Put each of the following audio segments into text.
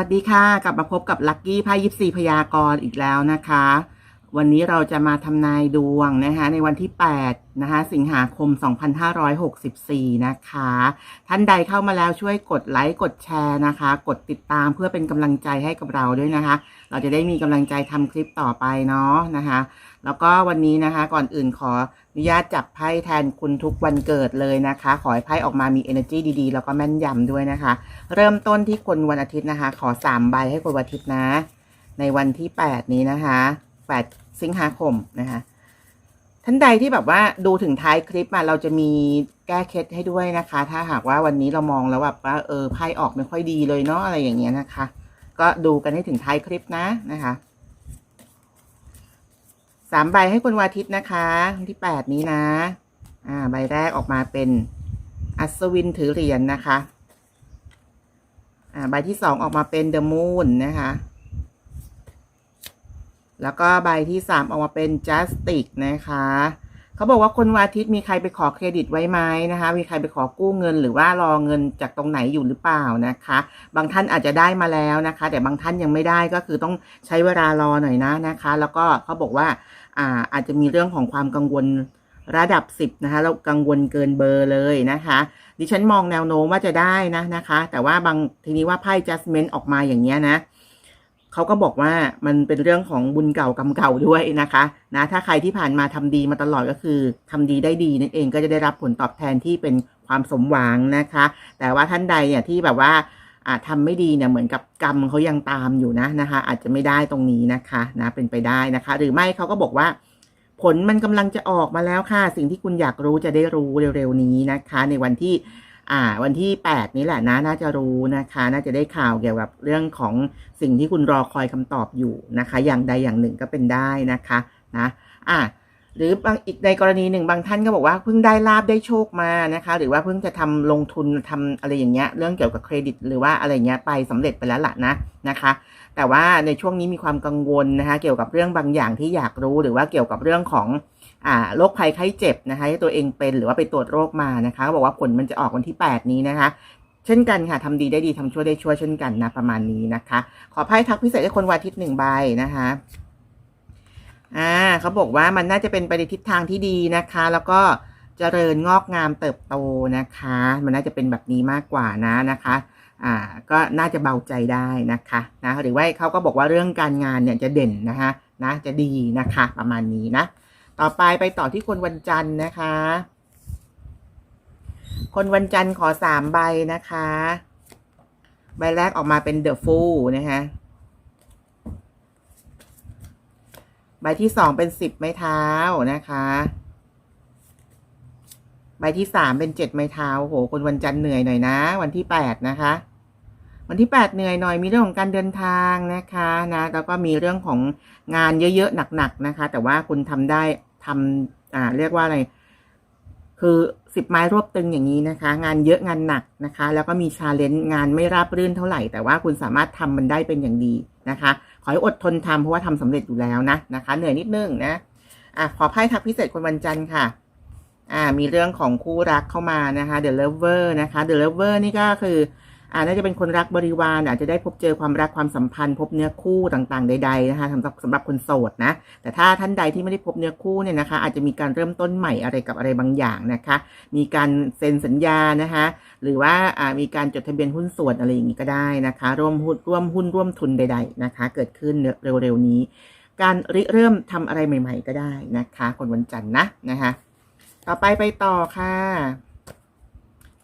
สวัสดีค่ะ กลับมาพบกับลัคกี้ไพ่ยิปซีพยากรณ์อีกแล้วนะคะ วันนี้เราจะมาทำนายดวงนะคะ ในวันที่8นะคะ สิงหาคม 2564 นะคะ ท่านใดเข้ามาแล้วช่วยกดไลค์กดแชร์นะคะ กดติดตามเพื่อเป็นกำลังใจให้กับเราด้วยนะคะ เราจะได้มีกำลังใจทำคลิปต่อไปเนาะนะคะ แล้วก็วันนี้นะคะก่อนอื่นขออนุญาตจับไพ่แทนคุณทุกวันเกิดเลยนะคะ ขอให้ไพ่ออกมามี energy ดีๆ แล้วก็แม่นยำด้วยนะคะ เริ่มต้นที่คนวันอาทิตย์นะคะ ขอสามใบให้คนวันอาทิตย์นะ ในวันที่แปดนี้นะคะแปดสิงหาคมนะคะท่านใดที่แบบว่าดูถึงท้ายคลิปมาเราจะมีแก้เคล็ดให้ด้วยนะคะ ถ้าหากว่าวันนี้เรามองแล้วแบบว่าเออไพ่ออกไม่ค่อยดีเลยเนาะอะไรอย่างเงี้ยนะคะ ก็ดูกันให้ถึงท้ายคลิปนะนะคะ สามใบให้คนวอาทิตย์นะคะวันที่แปดนี้นะ อ่า ใบแรกออกมาเป็นอัศวินถือเหรียญนะคะ อ่า ใบที่สองออกมาเป็นเดอะมูนนะคะ แล้วก็ใบที่สามออกมาเป็นจัสติกนะคะเขาบอกว่าคนวอาทิตมีใครไปขอเครดิตไว้ไหมนะคะ มีใครไปขอกู้เงิน หรือว่ารอเงินจากตรงไหนอยู่หรือเปล่านะคะ บางท่านอาจจะได้มาแล้วนะคะ แต่บางท่านยังไม่ได้ก็คือต้องใช้เวลารอหน่อยนะนะคะ แล้วก็เขาบอกว่า อ่าอาจจะมีเรื่องของความกังวลระดับสิบนะคะแล้วกังวลเกินเบอร์เลยนะคะ ดิฉันมองแนวโน้มว่าจะได้นะนะคะ แต่ว่าบางทีนี้ว่าไพ่ judgment ออกมาอย่างเงี้ยนะเขาก็บอกว่ามันเป็นเรื่องของบุญเก่ากรรมเก่าด้วยนะคะนะถ้าใครที่ผ่านมาทำดีมาตลอดก็คือทำดีได้ดีนั่นเองก็จะได้รับผลตอบแทนที่เป็นความสมหวังนะคะ แต่ว่าท่านใดเนี่ยที่แบบว่า อ่าทำไม่ดีเนี่ยเหมือนกับกรรมเขายังตามอยู่นะนะคะ อาจจะไม่ได้ตรงนี้นะคะนะเป็นไปได้นะคะ หรือไม่เขาก็บอกว่า ผลมันกำลังจะออกมาแล้วค่ะ สิ่งที่คุณอยากรู้จะได้รู้เร็วๆนี้นะคะ ในวันที่อ่าวันที่ 8 นี้แหละนะน่าจะรู้นะคะ น่าจะได้ข่าวเกี่ยวกับเรื่องของสิ่งที่คุณรอคอยคำตอบอยู่นะคะ อย่างใดอย่างหนึ่งก็เป็นได้นะคะนะอ่า หรือบางอีกในกรณีหนึ่งบางท่านก็บอกว่าเพิ่งได้ลาบได้โชคมานะคะ หรือว่าเพิ่งจะทำลงทุนทำอะไรอย่างเงี้ยเรื่องเกี่ยวกับเครดิต หรือว่าอะไรเงี้ยไปสำเร็จไปแล้วล่ะนะนะคะ แต่ว่าในช่วงนี้มีความกังวลนะคะ เกี่ยวกับเรื่องบางอย่างที่อยากรู้ หรือว่าเกี่ยวกับเรื่องของอ่าโรคภัยไข้เจ็บนะคะที่ตัวเองเป็นหรือว่าไปตรวจโรคมานะคะก็บอกว่าผลมันจะออกวันที่ 8 นี้นะคะเช่นกันค่ะทำดีได้ดีทำชั่วได้ชั่วเช่นกันนะประมาณนี้นะคะ ขอไพ่ทักพิเศษให้คนวันอาทิตย์หนึ่งใบนะคะ อ่าเขาบอกว่ามันน่าจะเป็นไปในทิศทางที่ดีนะคะ แล้วก็เจริญงอกงามเติบโตนะคะ มันน่าจะเป็นแบบนี้มากกว่านะนะคะอ่าก็น่าจะเบาใจได้นะคะนะหรือว่าเขาก็บอกว่าเรื่องการงานเนี่ยจะเด่นนะคะนะจะดีนะคะประมาณนี้นะ ต่อไปไปต่อที่คนวันจันทร์นะคะ คนวันจันทร์ขอสามใบนะคะ ใบแรกออกมาเป็นเดอะฟูลนะคะ ใบที่สองเป็นสิบไม้เท้านะคะ ใบที่สามเป็นเจ็ดไม้เท้าโหคนวันจันทร์เหนื่อยหน่อยนะ วันที่แปดนะคะ วันที่แปดเหนื่อยหน่อยมีเรื่องของการเดินทางนะคะนะแล้วก็มีเรื่องของงานเยอะๆหนักๆนะคะ แต่ว่าคุณทำได้ทำอ่า เรียกว่าอะไร คือสิบไม้รวบตึงอย่างนี้นะคะ งานเยอะงานหนักนะคะ แล้วก็มีชาเลนจ์งานไม่ราบรื่นเท่าไหร่ แต่ว่าคุณสามารถทำมันได้เป็นอย่างดีนะคะ ขอให้อดทนทำเพราะว่าทำสำเร็จอยู่แล้วนะนะคะ เหนื่อยนิดนึงนะอะขอไพ่ทักพิเศษคนวันจันทร์ค่ะอ่ามีเรื่องของคู่รักเข้ามานะคะ The Lover นะคะ The Lover นี่ก็คือ อ่าน่าจะเป็นคนรักบริวารอาจจะได้พบเจอความรักความสัมพันธ์ พบเนื้อคู่ต่างๆ ใด ๆ นะคะสำหรับสำหรับคนโสดนะ แต่ถ้าท่านใดที่ไม่ได้พบเนื้อคู่เนี่ยนะคะ อาจจะมีการเริ่มต้นใหม่อะไรกับอะไรบางอย่างนะคะ มีการเซ็นสัญญานะคะ หรือว่าอ่ามีการจดทะเบียนหุ้นส่วนอะไรอย่างนี้ก็ได้นะคะ ร่วมหุ้นร่วมหุ้นร่วมทุนใด ๆนะคะ เกิดขึ้นเร็วๆนี้ การริเริ่มทำอะไรใหม่ ๆ ก็ได้นะคะ คนวันจันทร์นะนะคะ ต่อไปไปต่อค่ะ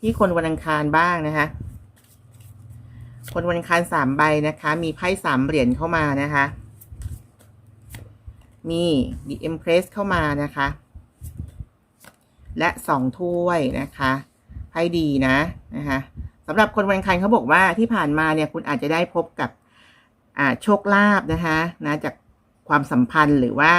ที่คนวันอังคารบ้างนะคะ คนวันอังคารสามใบนะคะ มีไพ่สามเหรียญเข้ามานะคะ มี The Empress เข้ามานะคะ และสองถ้วยนะคะไพ่ดีนะนะคะสำหรับคนวันอังคารเขาบอกว่าที่ผ่านมาเนี่ยคุณอาจจะได้พบกับโชคลาภนะคะนะจากความสัมพันธ์หรือว่า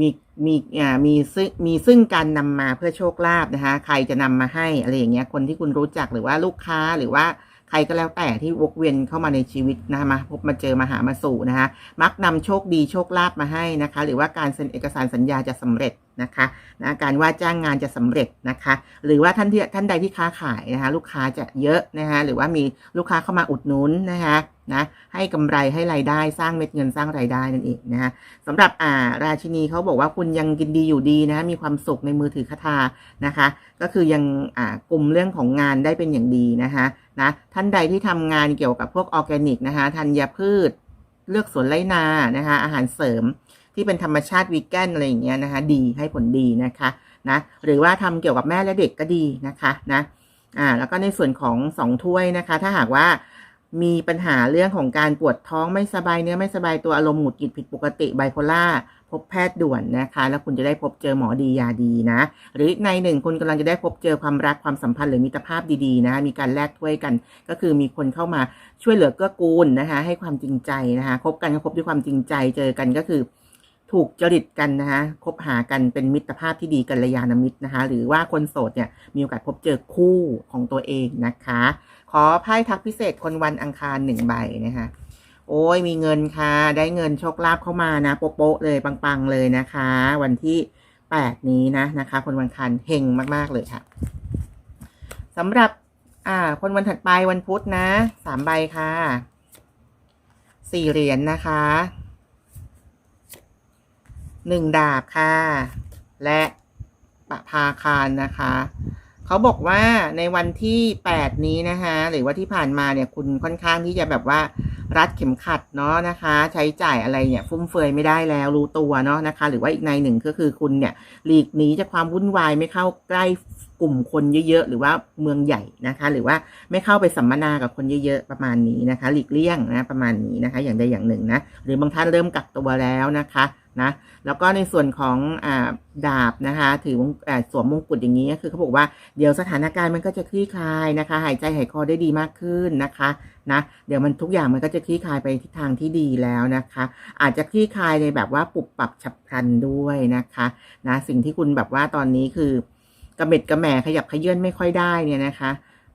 มีมีอ่ามีซึ่งมีซึ่งการนำมาเพื่อโชคลาภนะคะ ใครจะนำมาให้อะไรอย่างเงี้ยคนที่คุณรู้จักหรือว่าลูกค้าหรือว่า ใครก็แล้วแต่ที่วกเวียนเข้ามาในชีวิตนะคะมาพบมาเจอมาหามาสู่นะคะมักนำโชคดีโชคลาภมาให้นะคะ หรือว่าการเซ็นเอกสารสัญญาจะสำเร็จนะคะนะการว่าจ้างงานจะสำเร็จนะคะ หรือว่าท่านที่ท่านใดที่ค้าขายนะคะลูกค้าจะเยอะนะคะหรือว่ามีลูกค้าเข้ามาอุดหนุนนะคะนะให้กำไรให้รายได้สร้างเม็ดเงินสร้างรายได้นั่นเองนะคะสำหรับอ่าราชินีเขาบอกว่าคุณยังกินดีอยู่ดีนะมีความสุขในมือถือคาถานะคะ ก็คือยังอ่ากลุ่มเรื่องของงานได้เป็นอย่างดีนะคะนะท่านใดที่ทำงานเกี่ยวกับพวกออร์แกนิกนะคะธัญพืชเลือกสวนไร่นานะคะอาหารเสริม ที่เป็นธรรมชาติวีแกนอะไรอย่างเงี้ยนะคะ ดีให้ผลดีนะคะนะหรือว่าทำเกี่ยวกับแม่และเด็กก็ดีนะคะนะอ่าแล้วก็ในส่วนของสองถ้วยนะคะ ถ้าหากว่ามีปัญหาเรื่องของการปวดท้องไม่สบายเนื้อไม่สบายตัวอารมณ์หงุดหงิดผิดปกติไบโพล่าพบแพทย์ด่วนนะคะ แล้วคุณจะได้พบเจอหมอดียาดีนะ หรือในหนึ่งคุณกำลังจะได้พบเจอความรักความสัมพันธ์หรือมิตรภาพดีๆนะ มีการแลกถ้วยกัน ก็คือมีคนเข้ามาช่วยเหลือเกื้อกูลนะคะ ให้ความจริงใจนะคะคบกันก็คบด้วยความจริงใจเจอกันก็คือ ถูกจริตกันนะคะคบหากันเป็นมิตรภาพที่ดีกัลยาณมิตรนะคะ หรือว่าคนโสดเนี่ยมีโอกาสพบเจอคู่ของตัวเองนะคะ ขอไพ่ทักพิเศษคนวันอังคารหนึ่งใบนะคะโอ้ยมีเงินค่ะ ได้เงินโชคลาภเข้ามานะโป๊ะเลยปังๆเลยนะคะ วันที่แปดนี้นะนะคะ คนวันอังคารเฮงมากๆเลยค่ะสำหรับ อ่า คนวันถัดไปวันพุธนะสามใบค่ะสี่เหรียญนะคะ หนึ่งดาบค่ะ และปะพาคารนะคะ เขาบอกว่าในวันที่แปดนี้นะคะหรือว่าที่ผ่านมาเนี่ยคุณค่อนข้างที่จะแบบว่ารัดเข็มขัดเนาะนะคะ ใช้จ่ายอะไรเนี่ย ฟุ่มเฟือยไม่ได้แล้วรู้ตัวเนาะนะคะ หรือว่าอีกในหนึ่งก็คือคุณเนี่ย หลีกหนีจากความวุ่นวายไม่เข้าใกล้กลุ่มคนเยอะๆ หรือว่าเมืองใหญ่นะคะ หรือว่าไม่เข้าไปสัมมนากับคนเยอะๆ ประมาณนี้นะคะ หลีกเลี่ยงนะประมาณนี้นะคะ อย่างใดอย่างหนึ่งนะหรือบางท่านเริ่มกักตัวแล้วนะคะ นะแล้วก็ในส่วนของอดาบนะคะ ถืออสวมมงกุฎอย่างนี้ก็คือเขาบอกว่าเดี๋ยวสถานการณ์มันก็จะคลี่คลายนะคะ หายใจหายคอได้ดีมากขึ้นนะคะนะเดี๋ยวมันทุกอย่างมันก็จะคลี่คลายไปทิศทางที่ดีแล้วนะคะ อาจจะคลี่คลายในแบบว่าปรับปรับฉับพลันด้วยนะคะนะสิ่งที่คุณแบบว่าตอนนี้คือกระเม็ดกระแหม่ขยับขยื่นไม่ค่อยได้เนี่ยนะคะ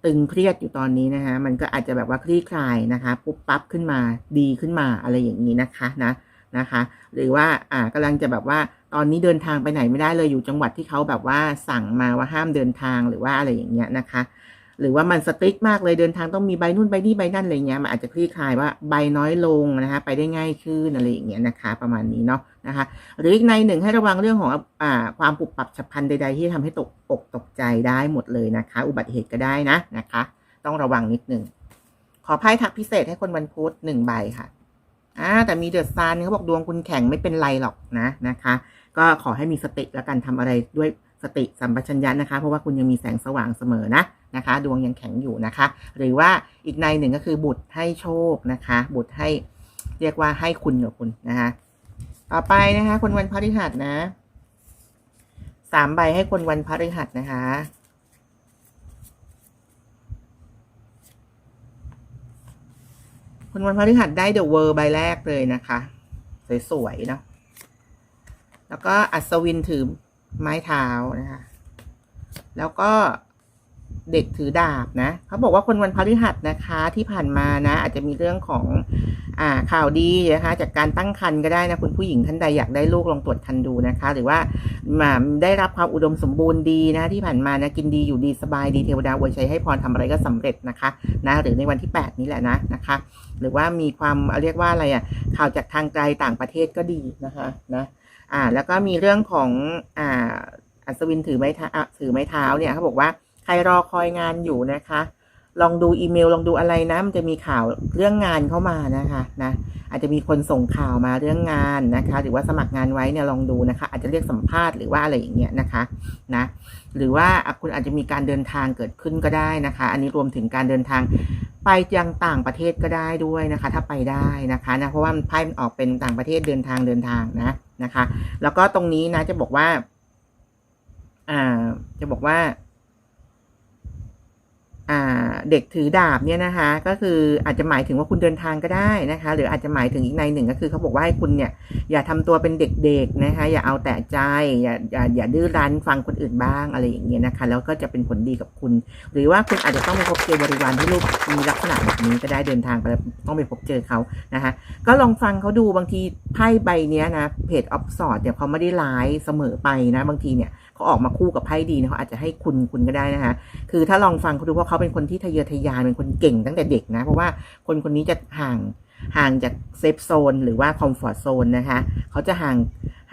ตึงเครียดอยู่ตอนนี้นะคะ มันก็อาจจะแบบว่าคลี่คลายนะคะ ปุ๊บปั๊บขึ้นมาดีขึ้นมาอะไรอย่างนี้นะคะนะ นะคะ หรือว่าอ่ากำลังจะแบบว่าตอนนี้เดินทางไปไหนไม่ได้เลยอยู่จังหวัดที่เขาแบบว่าสั่งมาว่าห้ามเดินทางหรือว่าอะไรอย่างเงี้ยนะคะ หรือว่ามันสติ๊กมากเลยเดินทางต้องมีใบนู่นใบนี่ใบนั่นอะไรเงี้ยมันอาจจะคลี่คลายว่าใบน้อยลงนะคะไปได้ง่ายขึ้นอะไรอย่างเงี้ยนะคะ ประมาณนี้เนาะนะคะ หรืออีกในหนึ่งให้ระวังเรื่องของอ่าความปุบปับฉับพลันใด ๆ ที่ทำให้ตกอกตกใจได้หมดเลยนะคะ อุบัติเหตุก็ได้นะนะคะ ต้องระวังนิดหนึ่งขอไพ่ทักพิเศษให้คนวันพุธหนึ่งใบค่ะ อ่าแต่มีเดอะซานเขาบอกดวงคุณแข็งไม่เป็นไรหรอกนะนะคะ ก็ขอให้มีสติแล้วกันทำอะไรด้วยสติสัมปชัญญะนะคะ เพราะว่าคุณยังมีแสงสว่างเสมอนะนะคะ ดวงยังแข็งอยู่นะคะ หรือว่าอีกในหนึ่งก็คือบุตรให้โชคนะคะ บุตรให้เรียกว่าให้คุณกับคุณนะคะ ต่อไปนะคะ คนวันพฤหัสนะสามใบให้คนวันพฤหัสนะคะ คนวันพฤหัสได้เดอะเวอร์ใบแรกเลยนะคะ สวยๆเนาะแล้วก็อัศวินถือไม้เท้านะคะ แล้วก็ เด็กถือดาบนะเขาบอกว่าคนวันพฤหัสนะคะที่ผ่านมานะ อาจจะมีเรื่องของอ่าข่าวดีนะคะจากการตั้งครรภ์ก็ได้นะคุณผู้หญิงท่านใดอยากได้ลูกลองตรวจคันดูนะคะ หรือว่ามาได้รับความอุดมสมบูรณ์ดีนะที่ผ่านมานะกินดีอยู่ดีสบายดีเทวดาอวยชัยให้พรทำอะไรก็สำเร็จนะคะนะหรือในวันที่ 8 นี้แหละนะนะคะ หรือว่ามีความเรียกว่าอะไรอะ่ะข่าวจากทางไกลต่างประเทศก็ดีนะคะนะอ่าแล้วก็มีเรื่องของอ่าอัศวินถือไม้เท้าถือไม้เท้าเนี่ยเขาบอกว่า ใครรอคอยงานอยู่นะคะ ลองดูอีเมลลองดูอะไรนะ มันจะมีข่าวเรื่องงานเข้ามานะคะนะอาจจะมีคนส่งข่าวมาเรื่องงานนะคะ หรือว่าสมัครงานไว้เนี่ยลองดูนะคะ อาจจะเรียกสัมภาษณ์หรือว่าอะไรอย่างเงี้ยนะคะนะหรือว่าคุณอาจจะมีการเดินทางเกิดขึ้นก็ได้นะคะ อันนี้รวมถึงการเดินทางไปยังต่างประเทศก็ได้ด้วยนะคะ ถ้าไปได้นะคะนะเพราะว่าไพ่มันออกเป็นต่างประเทศเดินทางเดินทางนะนะคะ แล้วก็ตรงนี้นะจะบอกว่า อ่า จะบอกว่า เด็กถือดาบเนี่ยนะคะ ก็คืออาจจะหมายถึงว่าคุณเดินทางก็ได้นะคะ หรืออาจจะหมายถึงอีกในหนึ่งก็คือเขาบอกว่าให้คุณเนี่ยอย่าทำตัวเป็นเด็กๆนะคะ อย่าเอาแต่ใจอย่าอย่าอย่าดื้อรั้นฟังคนอื่นบ้างอะไรอย่างเงี้ยนะคะ แล้วก็จะเป็นผลดีกับคุณ หรือว่าคุณอาจจะต้องไปพบเจอบริวารที่รูปมีลักษณะแบบนี้ก็ได้เดินทางไปแล้วต้องไปพบเจอเขานะคะ ก็ลองฟังเขาดูบางทีไพ่ใบเนี้ยนะเพจออฟสอดเนี่ยเขาไม่ได้ร้ายเสมอไปนะบางทีเนี่ย เขาออกมาคู่กับไพ่ดีนี่ยเขาอาจจะให้คุณคุณก็ได้นะคะคือถ้าลองฟังเขาดูเพราะเขาเป็นคนที่ทะเยอทะยานเป็นคนเก่งตั้งแต่เด็กนะ เพราะว่าคนคนนี้จะห่างห่างจากเซฟโซนหรือว่าคอมฟอร์ทโซนนะคะเขาจะห่าง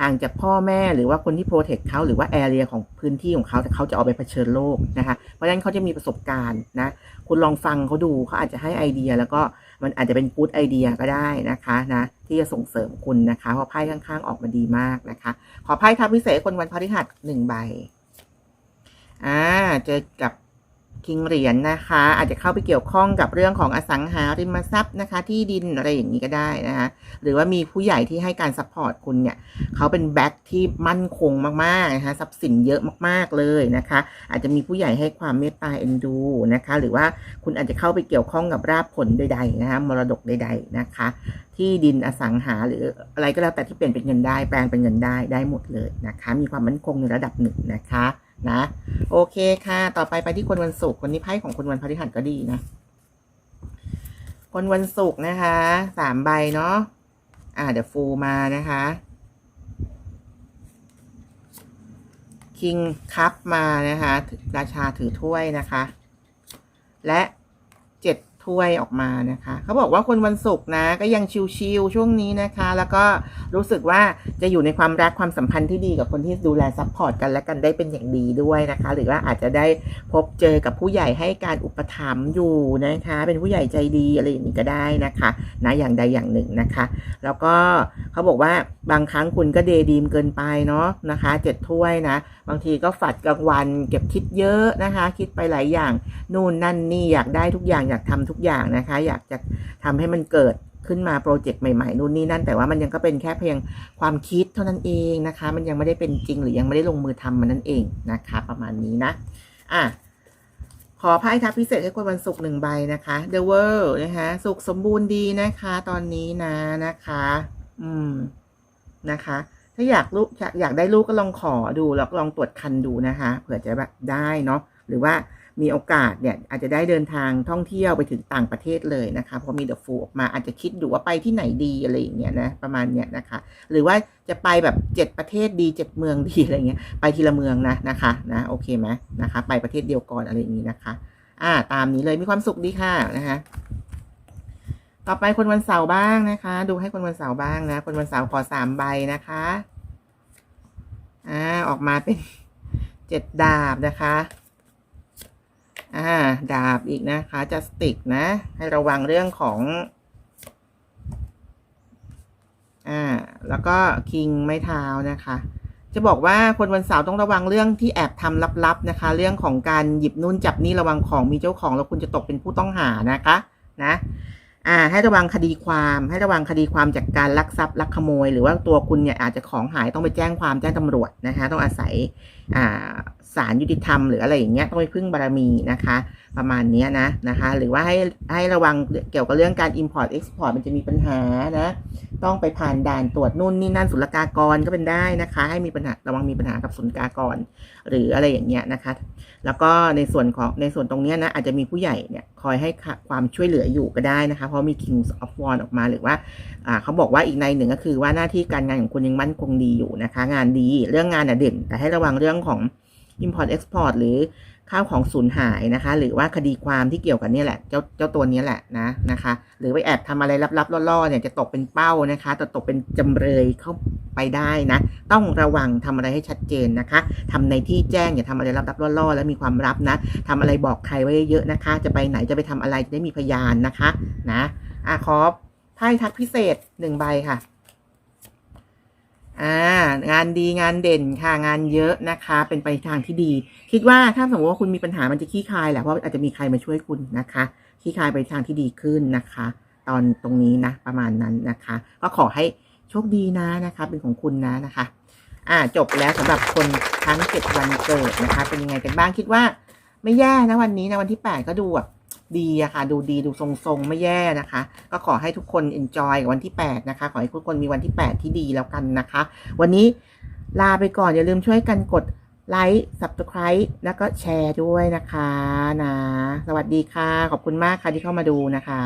ห่างจากพ่อแม่หรือว่าคนที่โปรเทคเขาหรือว่าแอเรียของพื้นที่ของเขาแต่เขาจะออกไปเผชิญโลกนะคะเพราะฉะนั้นเขาจะมีประสบการณ์นะคุณลองฟังเขาดูเขาอาจจะให้ไอเดีย แล้วก็มันอาจจะเป็นกู๊ดไอเดียก็ได้นะคะนะ ที่จะส่งเสริมคุณนะคะเพราะไพ่ข้างๆออกมาดีมากนะคะ ขอไพ่ทับพิเศษคนวันพฤหัสหนึ่งใบ อ่า เจอกับ คิงเหรียญนะคะ อาจจะเข้าไปเกี่ยวข้องกับเรื่องของอสังหาริมทรัพย์นะคะ ที่ดินอะไรอย่างนี้ก็ได้นะคะหรือว่ามีผู้ใหญ่ที่ให้การซัพพอร์ตคุณเนี่ยเขาเป็นแบ็คที่มั่นคงมากๆนะคะทรัพย์สินเยอะมากๆเลยนะคะ อาจจะมีผู้ใหญ่ให้ความเมตตาเอ็นดูนะคะ หรือว่าคุณอาจจะเข้าไปเกี่ยวข้องกับราบผลใดๆนะคะมรดกใด ๆนะคะ ที่ดินอสังหาหรืออะไรก็แล้วแต่ที่เปลี่ยนเป็นเงินได้แปลงเป็นเงินได้ได้หมดเลยนะคะ มีความมั่นคงในระดับหนึ่งนะคะ นะ โอเคค่ะ ต่อไปไปที่คนวันศุกร์วันนี้ไพ่ของคนวันพฤหัสก็ดีนะ คนวันศุกร์นะคะสามใบเนาะอ่าเดี๋ยวฟูมานะคะคิงคัพมานะคะ ราชาถือถ้วยนะคะ และ ถ้วยออกมานะคะเขาบอกว่าคนวันศุกร์นะก็ยังชิวๆช่วงนี้นะคะ แล้วก็รู้สึกว่าจะอยู่ในความรักความสัมพันธ์ที่ดีกับคนที่ดูแลซัพพอร์ตกันและกันได้เป็นอย่างดีด้วยนะคะ หรือว่าอาจจะได้พบเจอกับผู้ใหญ่ให้การอุปถัมภ์อยู่นะคะ เป็นผู้ใหญ่ใจดีอะไรอย่างนี้ก็ได้นะคะนะอย่างใดอย่างหนึ่งนะคะ แล้วก็เขาบอกว่าบางครั้งคุณก็เดย์ดีมเกินไปเนาะนะคะเจ็ดถ้วยนะบางทีก็ฝัดกลางวันเก็บคิดเยอะนะคะ คิดไปหลายอย่างนู่นนั่นนี่อยากได้ทุกอย่างอยากทำทุกอย่างนะคะ อยากจะทำให้มันเกิดขึ้นมาโปรเจกต์ใหม่ๆนู่นนี่นั่น แต่ว่ามันยังก็เป็นแค่เพียงความคิดเท่านั้นเองนะคะ มันยังไม่ได้เป็นจริงหรือยังไม่ได้ลงมือทำมันนั่นเองนะคะ ประมาณนี้นะอะขอไพ่ทับพิเศษให้คนวันศุกร์หนึ่งใบนะคะ The World นะคะสุขสมบูรณ์ดีนะคะ ตอนนี้นะนะคะ อืมนะคะ ถ้าอยากลูกอยากอยากได้ลูกก็ลองขอดูแล้วลองตรวจคันดูนะคะ เผื่อจะแบบได้เนาะหรือว่า มีโอกาสเนี่ยอาจจะได้เดินทางท่องเที่ยวไปถึงต่างประเทศเลยนะคะพราะมีเดอะฟูออกมาอาจจะคิดดูว่าไปที่ไหนดีอะไรอย่างเงี้ยนะประมาณเนี้ยนะคะ หรือว่าจะไปแบบเจ็ดประเทศดีเจ็ดเมืองดีอะไรเงี้ยไปทีละเมืองนะนะคะนะโอเคไหมนะคะ ไปประเทศเดียวก่อนอะไรอย่างนี้นะคะ อ่าตามนี้เลยมีความสุขดีค่ะนะคะต่อไปคนวันเสาร์บ้างนะคะ ดูให้คนวันเสาร์บ้างนะ คนวันเสาร์ขอสามใบนะคะอ่าออกมาเป็นเจ็ดดาบนะคะ อ่า ดาบอีกนะคะจัสติกนะ ให้ระวังเรื่องของอ่าแล้วก็คิงไม้เท้านะคะ จะบอกว่าคนวันเสาร์ต้องระวังเรื่องที่แอบทำลับๆนะคะ เรื่องของการหยิบนู่นจับนี่ระวังของมีเจ้าของแล้วคุณจะตกเป็นผู้ต้องหานะคะนะอ่าให้ระวังคดีความให้ระวังคดีความจากการลักทรัพย์ลักขโมย หรือว่าตัวคุณเนี่ยอาจจะของหายต้องไปแจ้งความแจ้งตำรวจนะคะ ต้องอาศัยศาลยุติธรรมหรืออะไรอย่างเงี้ยต้องไปพึ่งบารมีนะคะ ประมาณนี้นะนะคะ หรือว่าให้ให้ระวังเกี่ยวกับเรื่องการ import export มันจะมีปัญหานะต้องไปผ่านด่านตรวจนู่นนี่นั่นศุลกากรก็เป็นได้นะคะ ให้มีปัญหาระวังมีปัญหากับศุลกากร หรืออะไรอย่างเงี้ยนะคะ แล้วก็ในส่วนของในส่วนตรงเนี้ยนะอาจจะมีผู้ใหญ่เนี่ยคอยให้ความช่วยเหลืออยู่ก็ได้นะคะ เพราะมี Kings of Wands ออกมาหรือว่าอ่าเขาบอกว่าอีกในหนึ่งก็คือว่าหน้าที่การงานของคุณยังมั่นคงดีอยู่นะคะ งานดีเรื่องงานน่ะเด่นแต่ให้ระวังเรื่อง่องของ import export หรือข้าวของสูญหายนะคะ หรือว่าคดีความที่เกี่ยวกับเนี่ยแหละ เจ้าเจ้าตัวนี้แหละนะนะคะ หรือไปแอบทำอะไรลับๆล่อๆเนี่ยจะตกเป็นเป้านะคะจะตกเป็นจำเลยเข้าไปได้นะ ต้องระวังทำอะไรให้ชัดเจนนะคะทำในที่แจ้งอย่าทำอะไรลับๆล่อๆ แล้วมีความลับนะทำอะไรบอกใครไว้เยอะนะคะ จะไปไหนจะไปทำอะไรจะได้มีพยานนะคะนะอะขอไพ่ทักพิเศษหนึ่งใบค่ะ อ่างานดีงานเด่นค่ะงานเยอะนะคะ เป็นไปทางที่ดี คิดว่าถ้าสมมติว่าคุณมีปัญหามันจะขี้คายแหละเพราะอาจจะมีใครมาช่วยคุณนะคะขี้คายไปทางที่ดีขึ้นนะคะ ตอนตรงนี้นะประมาณนั้นนะคะ ก็ขอให้โชคดีนะนะคะ เป็นของคุณนะนะคะ อ่าจบแล้วสำหรับคนทั้งเจ็ดวันเกิดนะคะ เป็นยังไงกันบ้างคิดว่า ไม่แย่นะวันนี้นะวันที่8ก็ดูแบบ ดีอะค่ะ ดูดีดูทรงๆ ไม่แย่นะคะ ก็ขอให้ทุกคน enjoy กับวันที่ 8 นะคะ ขอให้ทุกคนมีวันที่ 8 ที่ดีแล้วกันนะคะ วันนี้ลาไปก่อน อย่าลืมช่วยกันกดไลค์ subscribe แล้วก็แชร์ด้วยนะคะนะ สวัสดีค่ะ ขอบคุณมากค่ะที่เข้ามาดูนะคะ